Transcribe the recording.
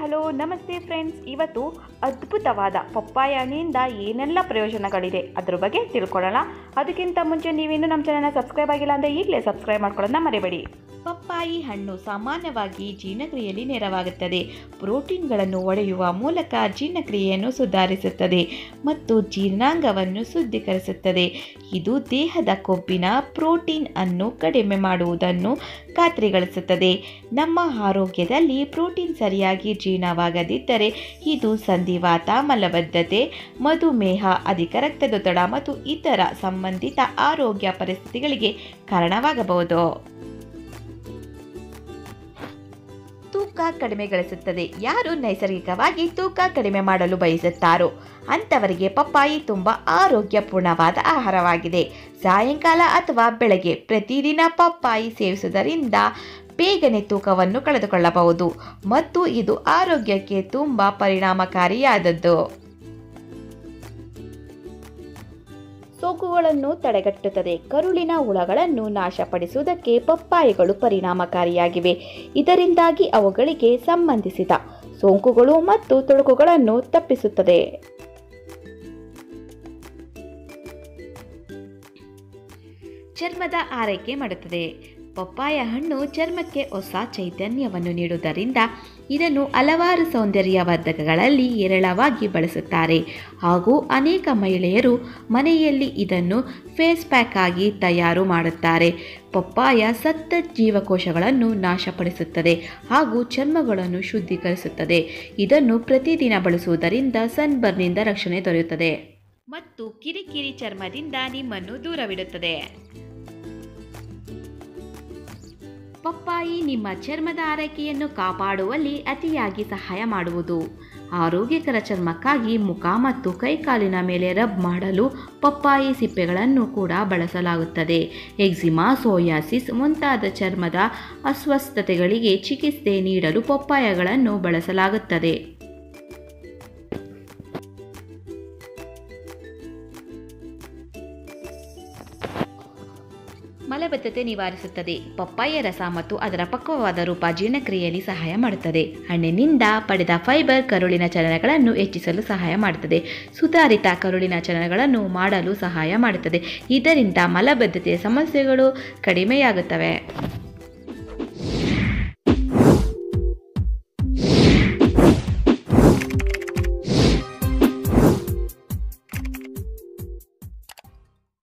Hello, ನಮಸ್ತೆ friends ಇವತ್ತು ಅದ್ಭುತವಾದ ಪಪ್ಪಾಯ ಹಣ್ಣಿಂದ ಏನೆಲ್ಲ ಪ್ರಯೋಜನಗಳಿದೆ ಅದ್ರ ಬಗ್ಗೆ ತಿಳ್ಕೊಳ್ಳೋಣ. ಅದಕ್ಕಿಂತ ಮುಂಚೆ ನೀವಿನ್ನೂ ನಮ್ಮ ಚಾನಲ್ನ ಸಬ್ಸ್ಕ್ರೈಬ್ ಆಗಿಲ್ಲ ಅಂದರೆ ಈಗಲೇ ಸಬ್ಸ್ಕ್ರೈಬ್ ಮಾಡ್ಕೊಳ್ಳೋದನ್ನ ಮರಿಬೇಡಿ. ಪಪ್ಪಾಯಿ ಹಣ್ಣು ಸಾಮಾನ್ಯವಾಗಿ ಜೀರ್ಣಕ್ರಿಯೆಯಲ್ಲಿ ನೆರವಾಗುತ್ತದೆ. ಪ್ರೋಟೀನ್ಗಳನ್ನು ಒಡೆಯುವ ಮೂಲಕ ಜೀರ್ಣಕ್ರಿಯೆಯನ್ನು ಸುಧಾರಿಸುತ್ತದೆ ಮತ್ತು ಜೀರ್ಣಾಂಗವನ್ನು ಶುದ್ಧೀಕರಿಸುತ್ತದೆ. ಇದು ದೇಹದ ಕೊಬ್ಬಿನ ಪ್ರೋಟೀನ್ ಅನ್ನು ಕಡಿಮೆ ಮಾಡುವುದನ್ನು ಖಾತ್ರಿಗೊಳಿಸುತ್ತದೆ. ನಮ್ಮ ಆರೋಗ್ಯದಲ್ಲಿ ಪ್ರೋಟೀನ್ ಸರಿಯಾಗಿ ಜೀರ್ಣವಾಗದಿದ್ದರೆ ಇದು ಸಂಧಿವಾತ ಮಲಬದ್ಧತೆ ಮಧುಮೇಹ, ಅಧಿಕ ರಕ್ತದೊತ್ತಡ ಮತ್ತು ಇತರ ಸಂಬಂಧಿತ ಆರೋಗ್ಯ ಪರಿಸ್ಥಿತಿಗಳಿಗೆ ಕಾರಣವಾಗಬಹುದು. ತೂಕ ಕಡಿಮೆಗೊಳಿಸುತ್ತದೆ ಯಾರು ನೈಸರ್ಗಿಕವಾಗಿ ತೂಕ ಕಡಿಮೆ ಮಾಡಲು ಬಯಸುತ್ತಾರೋ ಅಂಥವರಿಗೆ ಪಪ್ಪಾಯಿ ತುಂಬ ಆರೋಗ್ಯಪೂರ್ಣವಾದ ಆಹಾರವಾಗಿದೆ. ಸಾಯಂಕಾಲ ಅಥವಾ ಬೆಳಗ್ಗೆ ಪ್ರತಿದಿನ ಪಪ್ಪಾಯಿ ಸೇವಿಸುವುದರಿಂದ ಬೇಗನೆ ತೂಕವನ್ನು ಕಳೆದುಕೊಳ್ಳಬಹುದು. ಮತ್ತು ಇದು ಆರೋಗ್ಯಕ್ಕೆ ತುಂಬ ಪರಿಣಾಮಕಾರಿಯಾದದ್ದು. ಸೋಂಕುಗಳನ್ನು ತಡೆಗಟ್ಟುತ್ತದೆ. ಕರುಳಿನ ಹುಳಗಳನ್ನು ನಾಶಪಡಿಸುವುದಕ್ಕೆ ಪಪ್ಪಾಯಿಗಳು ಪರಿಣಾಮಕಾರಿಯಾಗಿವೆ. ಇದರಿಂದಾಗಿ ಅವುಗಳಿಗೆ ಸಂಬಂಧಿಸಿದ ಸೋಂಕುಗಳು ಮತ್ತು ತೊಡಕುಗಳನ್ನು ತಪ್ಪಿಸುತ್ತದೆ. ಚರ್ಮದ ಆರೈಕೆ ಮಾಡುತ್ತದೆ. ಪಪ್ಪಾಯ ಹಣ್ಣು ಚರ್ಮಕ್ಕೆ ಹೊಸ ಚೈತನ್ಯವನ್ನು ನೀಡುವುದರಿಂದ ಇದನ್ನು ಹಲವಾರು ಸೌಂದರ್ಯವರ್ಧಕಗಳಲ್ಲಿ ಹೇರಳವಾಗಿ ಬಳಸುತ್ತಾರೆ. ಹಾಗೂ ಅನೇಕ ಮಹಿಳೆಯರು ಮನೆಯಲ್ಲಿ ಇದನ್ನು ಫೇಸ್ ಪ್ಯಾಕ್ ಆಗಿ ತಯಾರು ಮಾಡುತ್ತಾರೆ. ಪಪ್ಪಾಯ ಸತ್ತ ಜೀವಕೋಶಗಳನ್ನು ನಾಶಪಡಿಸುತ್ತದೆ ಹಾಗೂ ಚರ್ಮಗಳನ್ನು ಶುದ್ಧೀಕರಿಸುತ್ತದೆ. ಇದನ್ನು ಪ್ರತಿದಿನ ಬಳಸುವುದರಿಂದ ಸನ್ಬರ್ನಿಂದ ರಕ್ಷಣೆ ದೊರೆಯುತ್ತದೆ. ಮತ್ತು ಕಿರಿಕಿರಿ ಚರ್ಮದಿಂದ ನಿಮ್ಮನ್ನು ದೂರವಿಡುತ್ತದೆ. ಪಪ್ಪಾಯಿ ನಿಮ್ಮ ಚರ್ಮದ ಆರೈಕೆಯನ್ನು ಕಾಪಾಡುವಲ್ಲಿ ಅತಿಯಾಗಿ ಸಹಾಯ ಮಾಡುವುದು. ಆರೋಗ್ಯಕರ ಚರ್ಮಕ್ಕಾಗಿ ಮುಖ ಮತ್ತು ಕೈಕಾಲಿನ ಮೇಲೆ ರಬ್ ಮಾಡಲು ಪಪ್ಪಾಯಿ ಸಿಪ್ಪೆಗಳನ್ನು ಕೂಡ ಬಳಸಲಾಗುತ್ತದೆ. ಎಕ್ಸಿಮಾ, ಸೋಯಾಸಿಸ್ ಮುಂತಾದ ಚರ್ಮದ ಅಸ್ವಸ್ಥತೆಗಳಿಗೆ ಚಿಕಿತ್ಸೆ ನೀಡಲು ಪಪ್ಪಾಯಗಳನ್ನು ಬಳಸಲಾಗುತ್ತದೆ. ಮಲಬದ್ಧತೆ ನಿವಾರಿಸುತ್ತದೆ. ಪಪ್ಪಾಯ ರಸ ಮತ್ತು ಅದರ ಪಕ್ವವಾದ ರೂಪ ಜೀರ್ಣಕ್ರಿಯೆಯಲ್ಲಿ ಸಹಾಯ ಮಾಡುತ್ತದೆ. ಹಣ್ಣಿನಿಂದ ಪಡೆದ ಫೈಬರ್ ಕರುಳಿನ ಚಲನಗಳನ್ನು ಹೆಚ್ಚಿಸಲು ಸಹಾಯ ಮಾಡುತ್ತದೆ. ಸುಧಾರಿತ ಕರುಳಿನ ಚಲನಗಳನ್ನು ಮಾಡಲು ಸಹಾಯ ಮಾಡುತ್ತದೆ. ಇದರಿಂದ ಮಲಬದ್ಧತೆಯ ಸಮಸ್ಯೆಗಳು ಕಡಿಮೆಯಾಗುತ್ತವೆ.